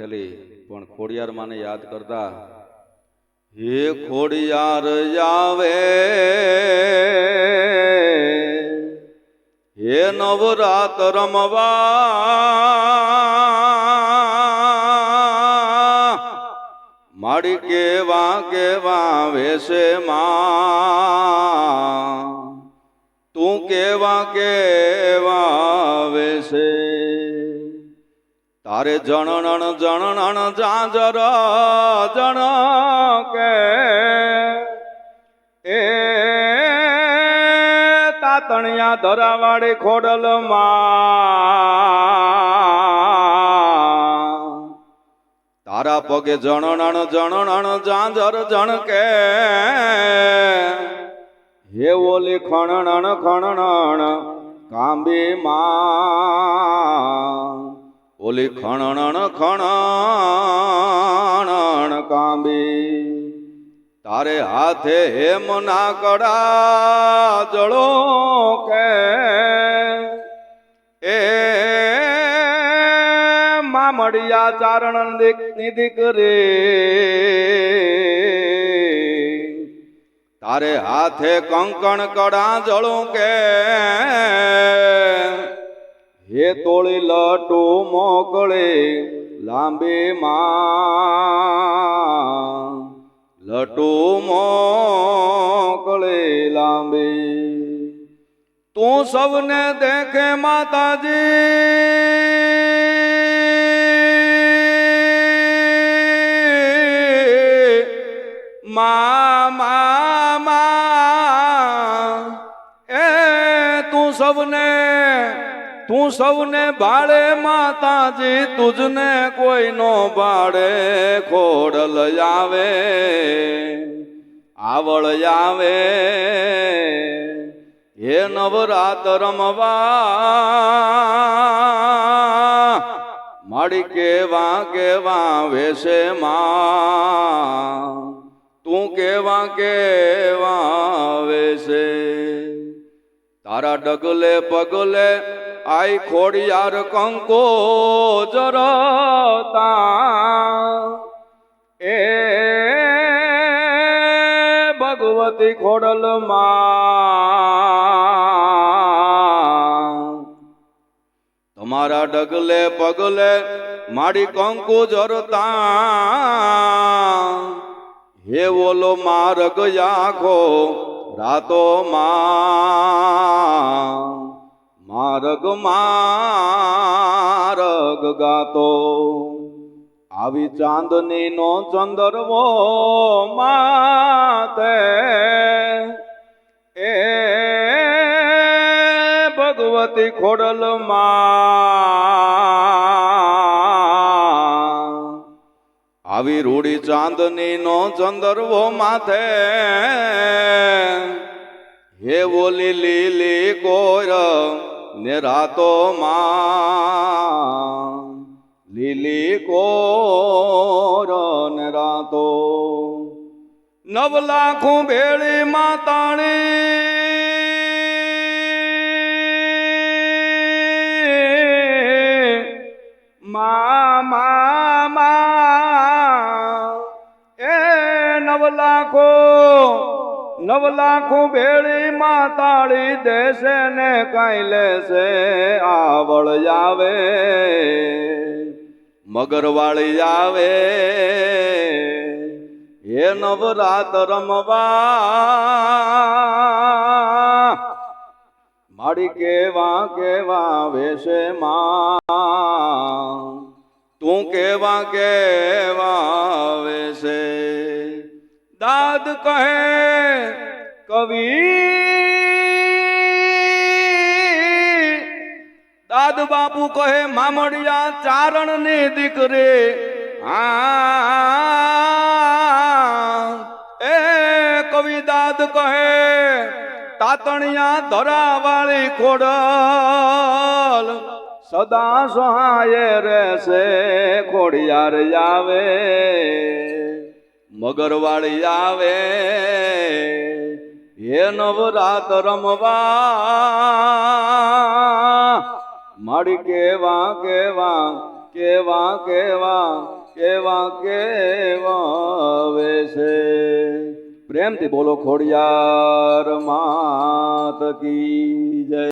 લખેલી પણ ખોડિયાર માને યાદ કરતા, હે ખોડિયાર આવે હે નવરાત રમવા, માડી કેવા કેવા વેશે માં, તું કેવા કેવા વેશે તારે જણણ જણણ જાજર, જણ કે એ તાતણિયા ધરાવાળી ખોડલ તારા પગે જણણ જણણ જાજર, જણ કે હે ઓલી ખણણ ખણણ કાંબી માં. ઓલી ખણણ ખણણ કાંબી તારે હાથે હેમ ના કડા જળો કે એ મામડિયા ચારણ ની દીકરી તારે હાથે કંકણ કડા જળું કે હે તોળી લટો મોકળે લાંબે માં. લટુ મોકળે લાંબે. તું સૌને દેખે માતાજી. મા મા મા. એ તું સૌને તું સૌને ભાડે માતાજી તુજને કોઈ નો ભાડે ખોડલ આવે, આવળ આવે. હે નવરાત રમવા માડી કેવા કેવા વેશે માં. તું કેવા કેવા વેશે. તારા ડગલે પગલે આઈ ખોડિયાર કંકો જરતા. એ ભગવતી ખોડલ માં તમારા ડગલે પગલે માડી કંકુ જરતા. હે ઓલો મારગ આખો રાતો માં માર્ગ માર્ગ ગાતો. આવી ચાંદની નો ચંદરવો માતે. એ ભગવતી ખોડલ માં. આવી રૂડી ચાંદની નો ચંદરવો માથે. હે બોલી લીલી કોર ને રાતો માં લીલી કોર ને રાતો નવ લાખો ભેળી માતાણી. મા મા મા, એ નવ લાખો નવ લાખો ભેળી માતાળી દેશે ને કઈ લેશે, આવળ આવે. મગરવાળી આવે. હે નવરાત રમવા. માડી કેવા કેવા વેશે માં. તું કેવા કેવા વેશે. દાદ કહે કવિ. દાદ બાપુ કહે, મામડિયા ચારણ ને દીકરે. હા. એ કવિ દાદ કહે, તાતણિયા ધરાવાળી ખોડલ સદા સહાય રહેશે, ખોડિયાર આવે મગરવાળી આવે, હે નવરાત રમવા. માડી કેવા કેવા કેવા કેવા કેવા કેવા છે. પ્રેમથી બોલો ખોડિયાર માત કી જય.